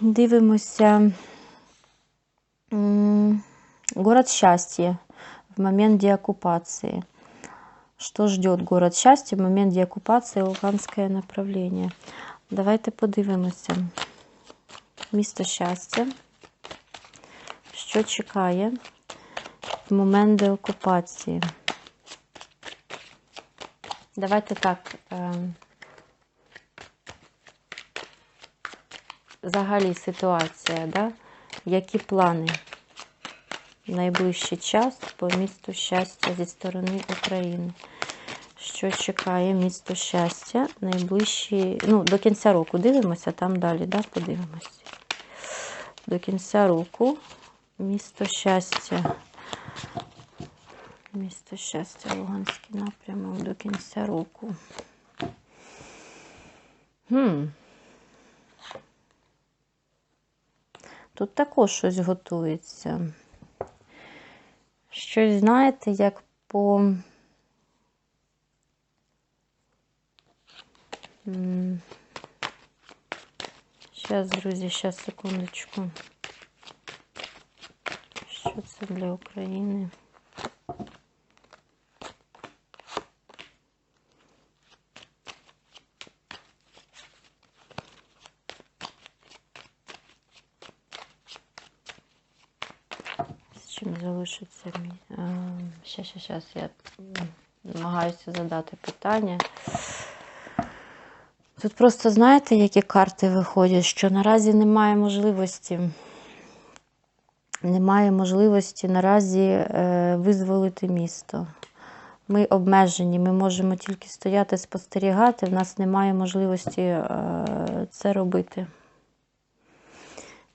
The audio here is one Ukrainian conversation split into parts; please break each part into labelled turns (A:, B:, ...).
A: Дивимося. Город счастья в момент деоккупации. Что ждет город счастья в момент деоккупации Луганське направлення? Давайте подивимося. Місто щастя. Що чекає в момент деокупації? Давайте так. Взагалі ситуація, да? які плани найближчий час по місту щастя зі сторони України? Що чекає місто щастя найближчі, ну, до кінця року дивимося, там далі, да, подивимося. До кінця року місто щастя. Місто щастя, Луганський напрямок до кінця року. Хм. Тут також щось готується. Щось, знаєте, як по. Зараз, друзі, зараз, секундочку. Що це для України? Залишиться? Ще, ще, зараз я намагаюся задати питання. Тут просто знаєте, які карти виходять, що наразі немає можливості. Немає можливості наразі е, визволити місто. Ми обмежені, ми можемо тільки стояти, спостерігати, в нас немає можливості е, це робити.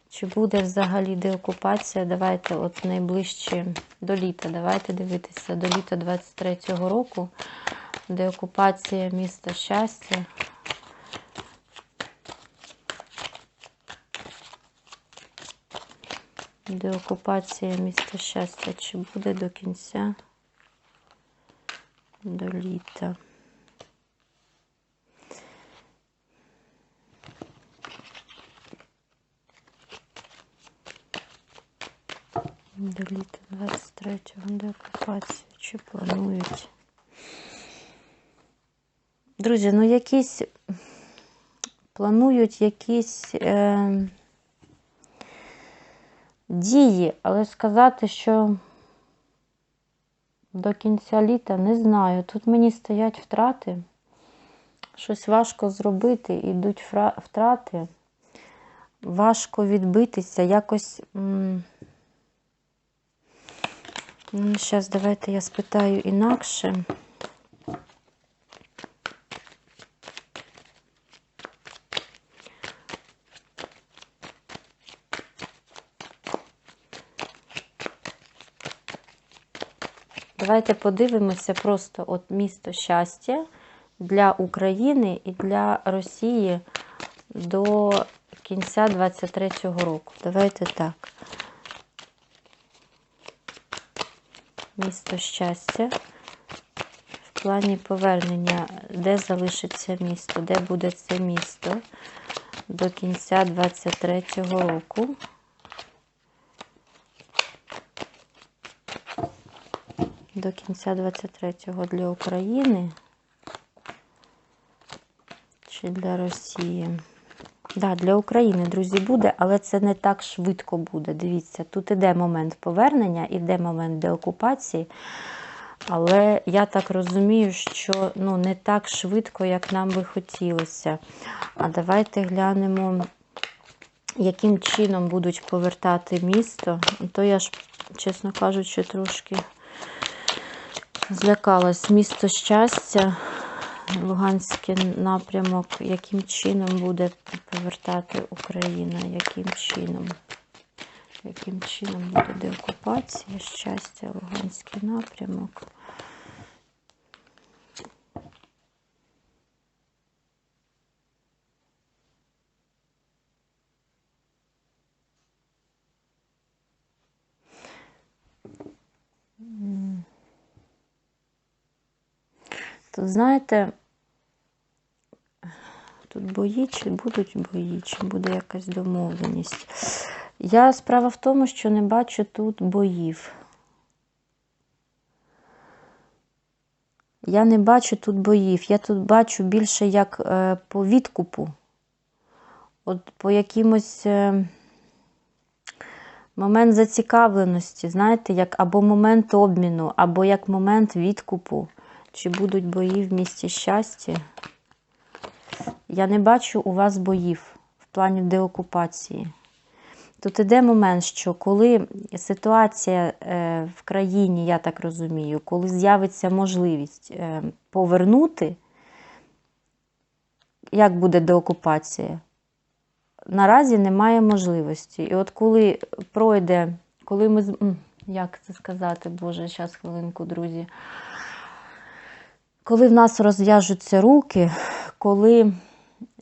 A: Чи буде взагалі деокупація? Давайте от найближче до літа. Давайте дивитися до літа 23-го року. Деокупація міста щастя. Деокупація міста щастя. Чи буде до кінця до літа? До літа 23-го деокупація. Чи планують? Друзі, ну якісь планують якісь е, дії, але сказати, що до кінця літа не знаю. Тут мені стоять втрати. Щось важко зробити, йдуть втрати. Важко відбитися, якось. Зараз давайте я спитаю інакше. Давайте подивимося просто от місто щастя для України і для Росії до кінця 23-го року. Давайте так. Місто щастя. В плані повернення, де залишиться місто, де буде це місто до кінця 23-го року. До кінця 23-го для України чи для Росії. Да, для України, друзі, буде, але це не так швидко буде. Дивіться, тут іде момент повернення, іде момент деокупації. Але я так розумію, що ну, не так швидко, як нам би хотілося. А давайте глянемо, яким чином будуть повертати місто. То я ж, чесно кажучи, трошки злякалась. Місто щастя, Луганський напрямок, яким чином буде повертати Україна, яким чином? Яким чином буде деокупація, щастя, Луганський напрямок. Тут, знаєте, Тут бої, чи будуть бої, чи буде якась домовленість. Я справа в тому, що не бачу тут боїв. Я не бачу тут боїв. Я тут бачу більше як е, по відкупу. От по якимось е, момент зацікавленості, знаєте, як або момент обміну, або як момент відкупу. Чи будуть бої в місті щастя? Я не бачу у вас боїв в плані деокупації. Тут іде момент, що коли ситуація е, в країні, я так розумію, коли з'явиться можливість е, повернути, як буде деокупація? Наразі немає можливості. І от коли пройде, коли ми. Як це сказати, Боже, зараз хвилинку, друзі. Коли в нас розв'яжуться руки, коли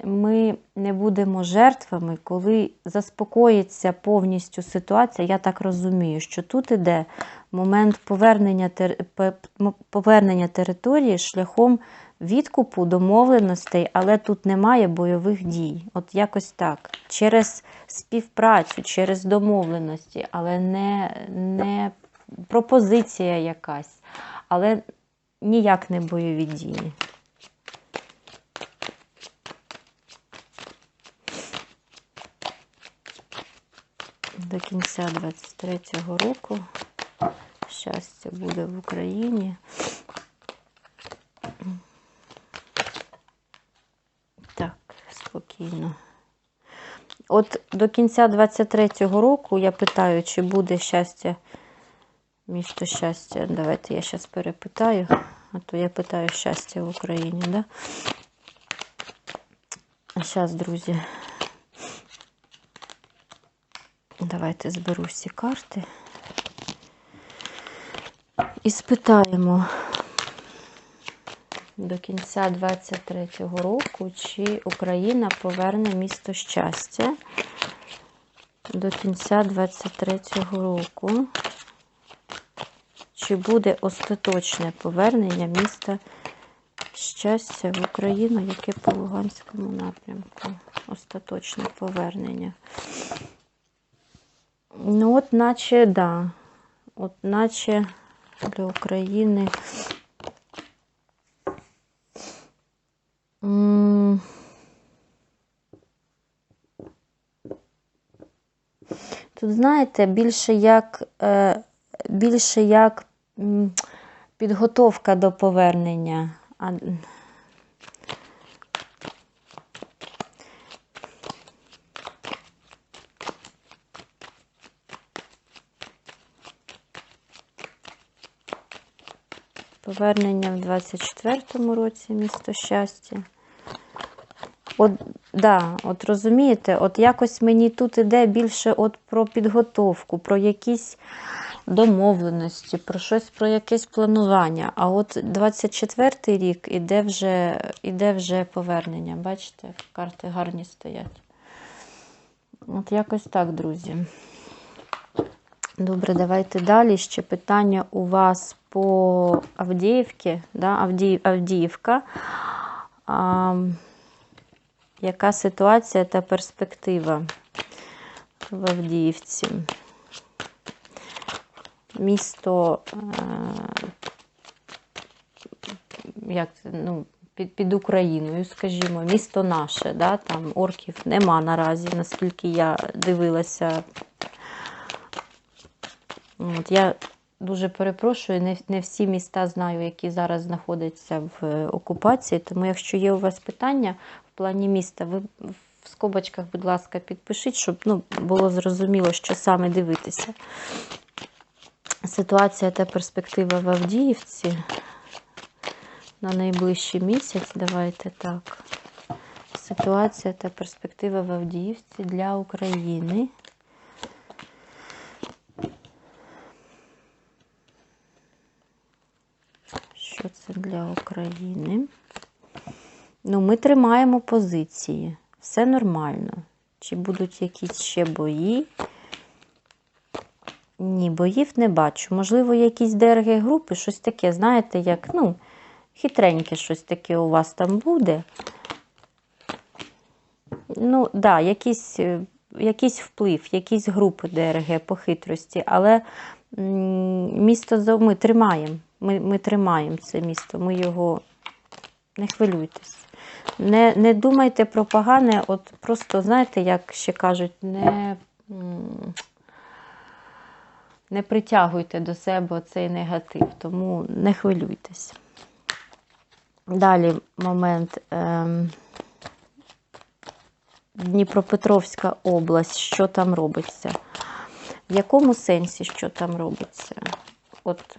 A: ми не будемо жертвами, коли заспокоїться повністю ситуація, я так розумію, що тут іде момент повернення, повернення території шляхом відкупу домовленостей, але тут немає бойових дій. От якось так. Через співпрацю, через домовленості, але не, не пропозиція якась, але ніяк не бойові дії. До кінця 23-го року щастя буде в Україні. Так, спокійно. От до кінця 23-го року я питаю, чи буде щастя, місто щастя. Давайте я зараз перепитаю, а то я питаю щастя в Україні, да? А зараз, друзі, давайте зберу всі карти і спитаємо до кінця 23-го року, чи Україна поверне місто щастя до кінця 23-го року. Чи буде остаточне повернення міста щастя в Україну, яке по Луганському напрямку? Остаточне повернення. Ну, от, наче, да. От, наче для України. Тут, знаєте, більше як, е, більше як підготовка до повернення. Повернення в 24-му році місто щастя. От, да, от розумієте, от якось мені тут іде більше от про підготовку, про якісь домовленості, про щось, про якесь планування. А от 24-й рік іде вже, іде вже повернення. Бачите, карти гарні стоять. От якось так, друзі. Добре, давайте далі. Ще питання у вас по Авдіївці. Да? Авдій, Авдіївка. А, яка ситуація та перспектива в Авдіївці? Місто, е, як це, ну, під, під Україною, скажімо, місто наше, да? там орків нема наразі, наскільки я дивилася От, я дуже перепрошую, не, не всі міста знаю, які зараз знаходяться в е, окупації. Тому, якщо є у вас питання в плані міста, ви в скобочках, будь ласка, підпишіть, щоб ну, було зрозуміло, що саме дивитися. Ситуація та перспектива в Авдіївці на найближчий місяць. Давайте так. Ситуація та перспектива в Авдіївці для України. Що це для України? Ну, ми тримаємо позиції. Все нормально. Чи будуть якісь ще бої? Ні, боїв не бачу. Можливо, якісь ДРГ групи, щось таке, знаєте, як, ну, хитреньке щось таке у вас там буде. ну, да, якийсь, е, якийсь вплив, якісь групи ДРГ по хитрості, але місто ми тримаємо. Ми, ми тримаємо це місто, ми його не хвилюйтесь. Не, не думайте про погане, от просто, знаєте, як ще кажуть, не, не притягуйте до себе цей негатив, тому не хвилюйтесь. Далі момент. Ем, Дніпропетровська область, що там робиться? В якому сенсі, що там робиться? От